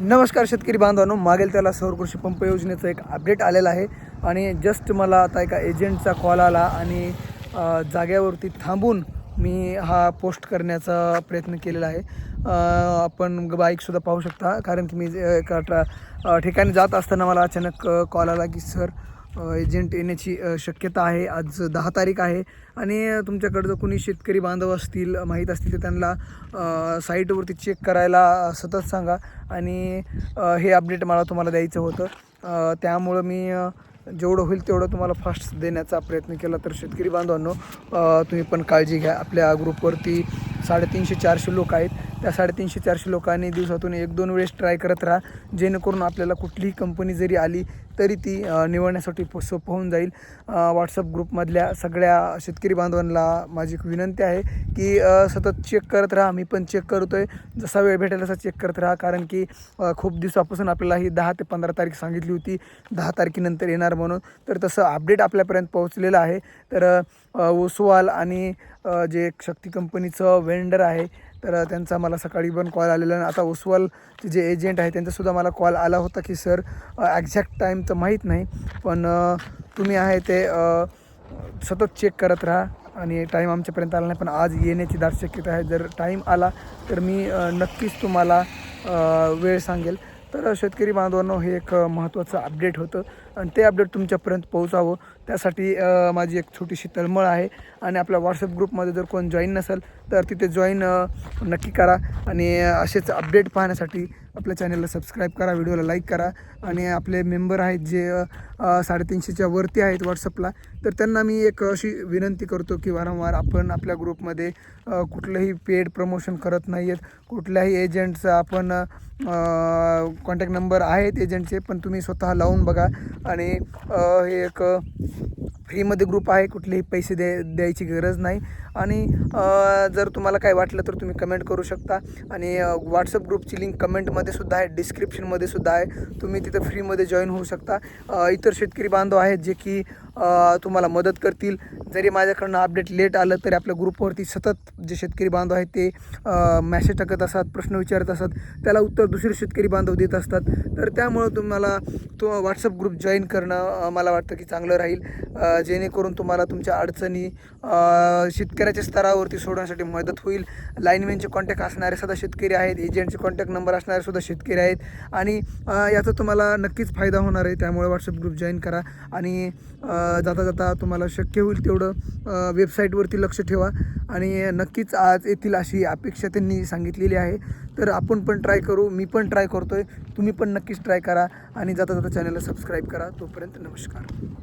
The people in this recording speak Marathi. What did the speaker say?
नमस्कार शेतकरी बांधवांनो मागेल त्याला सौर कृषी पंप योजनेचं एक अपडेट आलेलं आहे. आणि जस्ट मला आता एका एजंटचा कॉल आला आणि जाग्यावरती थांबून मी हा पोस्ट करण्याचा प्रयत्न केलेला आहे. आपण बाईकसुद्धा पाहू शकता कारण की मी जे एका ठिकाणी जात असताना मला अचानक कॉल आला की सर एजंट येण्याची शक्यता आहे. आज दहा तारीख आहे आणि तुमच्याकडं जर कोणी शेतकरी बांधव असतील माहीत असतील तर त्यांना साईटवरती चेक करायला सतत सांगा आणि हे अपडेट मला तुम्हाला द्यायचं होतं. त्यामुळं मी जेवढं होईल तेवढं तुम्हाला फास्ट देण्याचा प्रयत्न केला. तर शेतकरी बांधवांनो तुम्ही पण काळजी घ्या. आपल्या ग्रुपवरती साडेतीनशे चारशे लोक आहेत. त्या साडेतीनशे चारशे लोकांनी दिवसातून एक दोन वेळेस ट्राय करत राहा. जेणेकरून आपल्याला कुठलीही कंपनी जरी आली तरी ती निवडण्यासाठी सोपं होऊन जाईल. व्हॉट्सअप ग्रुपमधल्या सगळ्या शेतकरी बांधवांना माझी एक विनंती आहे की सतत चेक करत राहा. मी पण चेक करतो आहे जसा वेळ भेटेल तसा चेक करत राहा. कारण की खूप दिवसापासून आपल्याला ही दहा ते पंधरा तारीख सांगितली होती. दहा तारखेनंतर येणार म्हणून. तर तसं अपडेट आपल्यापर्यंत पोहोचलेलं आहे. तर ओसवाल आणि जे शक्ती कंपनीचं वेंडर आहे तर त्यांचा मला सकाळी पण कॉल आलेला आणि आता ओसवालचे जे एजंट आहे त्यांचासुद्धा मला कॉल आला होता की सर ॲक्झॅक्ट टाईम तर माहीत नाही पण तुम्ही आहे ते सतत चेक करत राहा आणि टाईम आमच्यापर्यंत आला नाही पण आज येण्याची दाट शक्यता आहे. जर टाईम आला तर मी नक्कीच तुम्हाला वेळ सांगेल. तर शेतकरी बांधवांनो हे एक महत्त्वाचं अपडेट होतं. आणि ते अपडेट तुमच्यापर्यंत पोहोचावं. त्यासाठी माझी एक छोटीशी तळमळ आहे. आणि आपल्या व्हॉट्सअप ग्रुपमध्ये जर कोण जॉईन नसेल तर तिथे जॉईन नक्की करा. आणि असेच अपडेट पाहण्यासाठी आपल्या चॅनलला सबस्क्राईब करा व्हिडिओला लाईक करा आणि आपले मेंबर आहेत जे साडेतीनशेच्या वरती आहेत व्हॉट्सअपला तर त्यांना मी एक अशी विनंती करतो की वारंवार आपण आपल्या ग्रुपमध्ये कुठलंही पेड प्रमोशन करत नाही आहेत कुठल्याही एजंटचा आपण कॉन्टॅक्ट नंबर आहेत एजंटचे पण तुम्ही स्वतः लावून बघा. आणि हे एक फ्रीमध्ये ग्रुप आहे कुठलेही पैसे द्या द्यायची गरज नाही. आणि जर तुम्हाला काय वाटलं तर तुम्ही कमेंट करू शकता. आणि व्हॉट्सअप ग्रुपची लिंक कमेंटमध्ये सुद्धा आहे डिस्क्रिप्शनमध्ये सुद्धा आहे. तुम्ही तिथं फ्रीमध्ये जॉईन होऊ शकता. इतर शेतकरी बांधव आहेत जे की तुम्हाला मदत करतील. जरी माझ्याकडनं अपडेट लेट आलं तरी आपल्या ग्रुपवरती सतत जे शेतकरी बांधव आहेत ते मॅसेज टाकत असतात प्रश्न विचारत असतात. त्याला उत्तर दुसरे शेतकरी बांधव देत असतात. तर त्यामुळं तुम्हाला तो व्हॉट्सअप ग्रुप जॉईन करणं मला वाटतं की चांगलं राहील. जेणेकरून तुम्हाला तुमच्या अडचणी शेतकऱ्याच्या स्तरावरती सोडवण्यासाठी मदत होईल. लाईनमॅनचे कॉन्टॅक्ट असणारे सुद्धा शेतकरी आहेत एजंटचे कॉन्टॅक्ट नंबर असणारे सुद्धा शेतकरी आहेत. आणि याचा तुम्हाला नक्कीच फायदा होणार आहे. त्यामुळे व्हॉट्सअप ग्रुप जॉईन करा आणि जाता जाता तुम्हाला शक्य होईल तेवढं वेबसाईटवरती लक्ष ठेवा. आणि नक्कीच आज येथील अशी अपेक्षा त्यांनी सांगितलेली आहे. तर आपण पण ट्राय करू मी पण ट्राय करतो आहे तुम्ही पण नक्कीच ट्राय करा आणि जाता जाता चॅनलला सबस्क्राईब करा. तोपर्यंत नमस्कार.